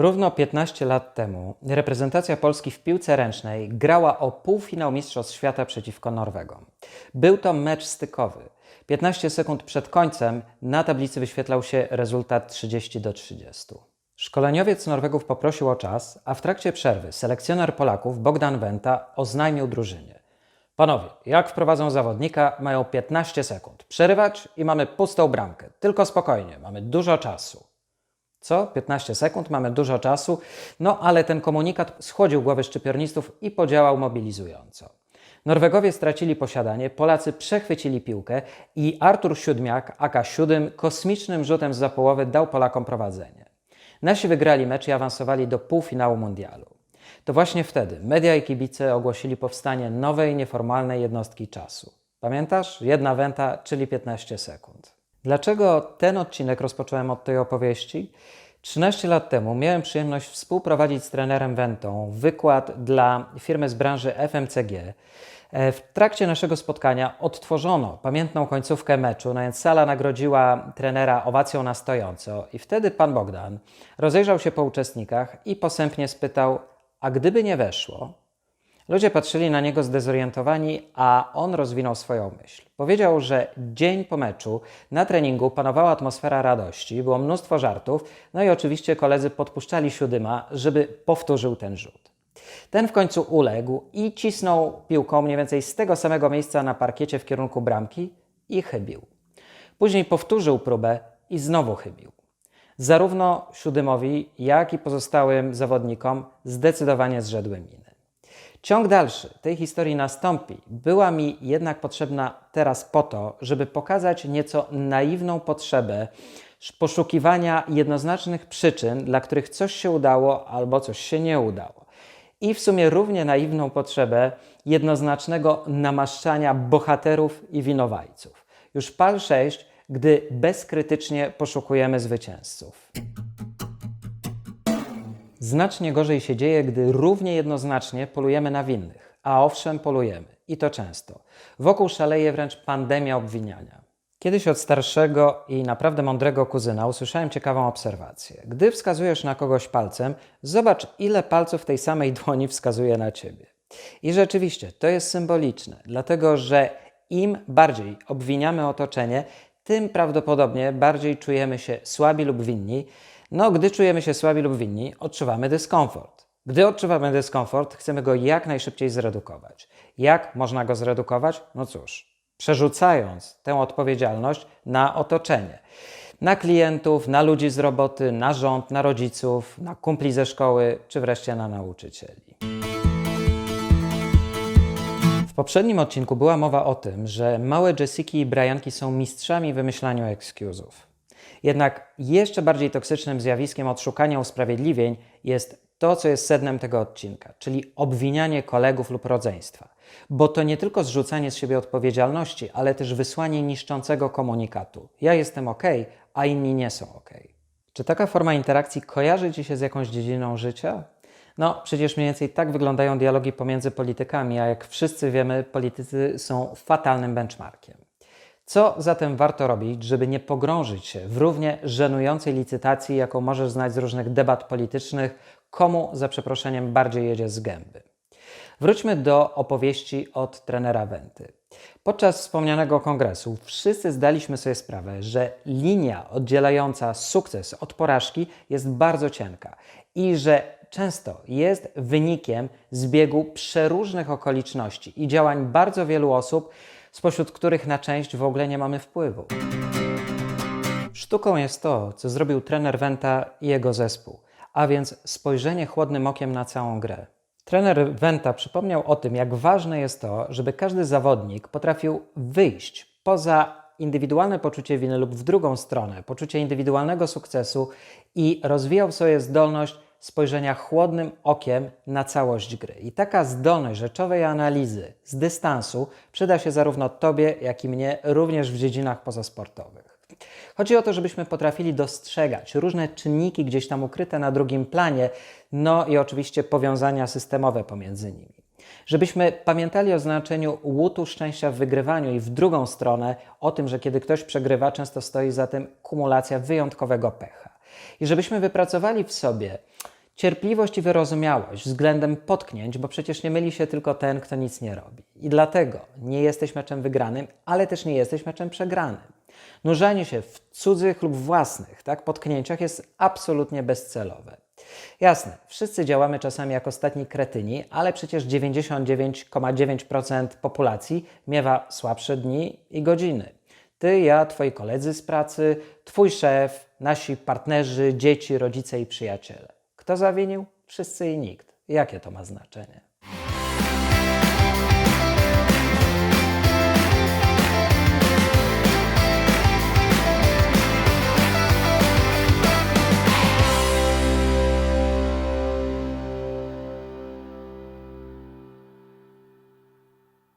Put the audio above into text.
Równo 15 lat temu reprezentacja Polski w piłce ręcznej grała o półfinał Mistrzostw Świata przeciwko Norwegom. Był to mecz stykowy. 15 sekund przed końcem na tablicy wyświetlał się rezultat 30 do 30. Szkoleniowiec Norwegów poprosił o czas, a w trakcie przerwy selekcjoner Polaków Bogdan Wenta oznajmił drużynie. Panowie, jak wprowadzą zawodnika, mają 15 sekund. Przerywać i mamy pustą bramkę. Tylko spokojnie, mamy dużo czasu. Co? 15 sekund, mamy dużo czasu. No ale ten komunikat schłodził głowy szczypiornistów i podziałał mobilizująco. Norwegowie stracili posiadanie, Polacy przechwycili piłkę i Artur Siódmiak, aka Siódym, kosmicznym rzutem za połowy dał Polakom prowadzenie. Nasi wygrali mecz i awansowali do półfinału mundialu. To właśnie wtedy media i kibice ogłosili powstanie nowej, nieformalnej jednostki czasu. Pamiętasz? Jedna wenta, czyli 15 sekund. Dlaczego ten odcinek rozpocząłem od tej opowieści? 13 lat temu miałem przyjemność współprowadzić z trenerem Wentą wykład dla firmy z branży FMCG. E, W trakcie naszego spotkania odtworzono pamiętną końcówkę meczu, no więc sala nagrodziła trenera owacją na stojąco i wtedy pan Bogdan rozejrzał się po uczestnikach i posępnie spytał, a gdyby nie weszło? Ludzie patrzyli na niego zdezorientowani, a on rozwinął swoją myśl. Powiedział, że dzień po meczu na treningu panowała atmosfera radości, było mnóstwo żartów, no i oczywiście koledzy podpuszczali siódyma, żeby powtórzył ten rzut. Ten w końcu uległ i cisnął piłką mniej więcej z tego samego miejsca na parkiecie w kierunku bramki i chybił. Później powtórzył próbę i znowu chybił. Zarówno siódymowi, jak i pozostałym zawodnikom zdecydowanie zrzedły miny. Ciąg dalszy tej historii nastąpi. Była mi jednak potrzebna teraz po to, żeby pokazać nieco naiwną potrzebę poszukiwania jednoznacznych przyczyn, dla których coś się udało albo coś się nie udało. I w sumie równie naiwną potrzebę jednoznacznego namaszczania bohaterów i winowajców. Już pal 6, gdy bezkrytycznie poszukujemy zwycięzców. Znacznie gorzej się dzieje, gdy równie jednoznacznie polujemy na winnych. A owszem, polujemy. I to często. Wokół szaleje wręcz pandemia obwiniania. Kiedyś od starszego i naprawdę mądrego kuzyna usłyszałem ciekawą obserwację. Gdy wskazujesz na kogoś palcem, zobacz, ile palców tej samej dłoni wskazuje na ciebie. I rzeczywiście, to jest symboliczne, dlatego że im bardziej obwiniamy otoczenie, tym prawdopodobnie bardziej czujemy się słabi lub winni. No, gdy czujemy się słabi lub winni, odczuwamy dyskomfort. Gdy odczuwamy dyskomfort, chcemy go jak najszybciej zredukować. Jak można go zredukować? No cóż, przerzucając tę odpowiedzialność na otoczenie. Na klientów, na ludzi z roboty, na rząd, na rodziców, na kumpli ze szkoły, czy wreszcie na nauczycieli. W poprzednim odcinku była mowa o tym, że małe Jessiki i Brianki są mistrzami wymyślania excuse'ów. Jednak jeszcze bardziej toksycznym zjawiskiem odszukania usprawiedliwień jest to, co jest sednem tego odcinka, czyli obwinianie kolegów lub rodzeństwa. Bo to nie tylko zrzucanie z siebie odpowiedzialności, ale też wysłanie niszczącego komunikatu. Ja jestem ok, a inni nie są ok. Czy taka forma interakcji kojarzy Ci się z jakąś dziedziną życia? No, przecież mniej więcej tak wyglądają dialogi pomiędzy politykami, a jak wszyscy wiemy, politycy są fatalnym benchmarkiem. Co zatem warto robić, żeby nie pogrążyć się w równie żenującej licytacji, jaką możesz znać z różnych debat politycznych, komu za przeproszeniem bardziej jedzie z gęby? Wróćmy do opowieści od trenera Wenty. Podczas wspomnianego kongresu wszyscy zdaliśmy sobie sprawę, że linia oddzielająca sukces od porażki jest bardzo cienka i że często jest wynikiem zbiegu przeróżnych okoliczności i działań bardzo wielu osób, spośród których na część w ogóle nie mamy wpływu. Sztuką jest to, co zrobił trener Wenta i jego zespół, a więc spojrzenie chłodnym okiem na całą grę. Trener Wenta przypomniał o tym, jak ważne jest to, żeby każdy zawodnik potrafił wyjść poza indywidualne poczucie winy lub w drugą stronę, poczucie indywidualnego sukcesu i rozwijał sobie zdolność spojrzenia chłodnym okiem na całość gry. I taka zdolność rzeczowej analizy z dystansu przyda się zarówno Tobie, jak i mnie, również w dziedzinach pozasportowych. Chodzi o to, żebyśmy potrafili dostrzegać różne czynniki gdzieś tam ukryte na drugim planie, no i oczywiście powiązania systemowe pomiędzy nimi. Żebyśmy pamiętali o znaczeniu łutu szczęścia w wygrywaniu i w drugą stronę o tym, że kiedy ktoś przegrywa, często stoi za tym kumulacja wyjątkowego pecha. I żebyśmy wypracowali w sobie cierpliwość i wyrozumiałość względem potknięć, bo przecież nie myli się tylko ten, kto nic nie robi. I dlatego nie jesteś meczem wygranym, ale też nie jesteś meczem przegranym. Nurzenie się w cudzych lub własnych tak, potknięciach jest absolutnie bezcelowe. Jasne, wszyscy działamy czasami jak ostatni kretyni, ale przecież 99,9% populacji miewa słabsze dni i godziny. Ty, ja, twoi koledzy z pracy, twój szef, nasi partnerzy, dzieci, rodzice i przyjaciele. Kto zawinił? Wszyscy i nikt. Jakie to ma znaczenie?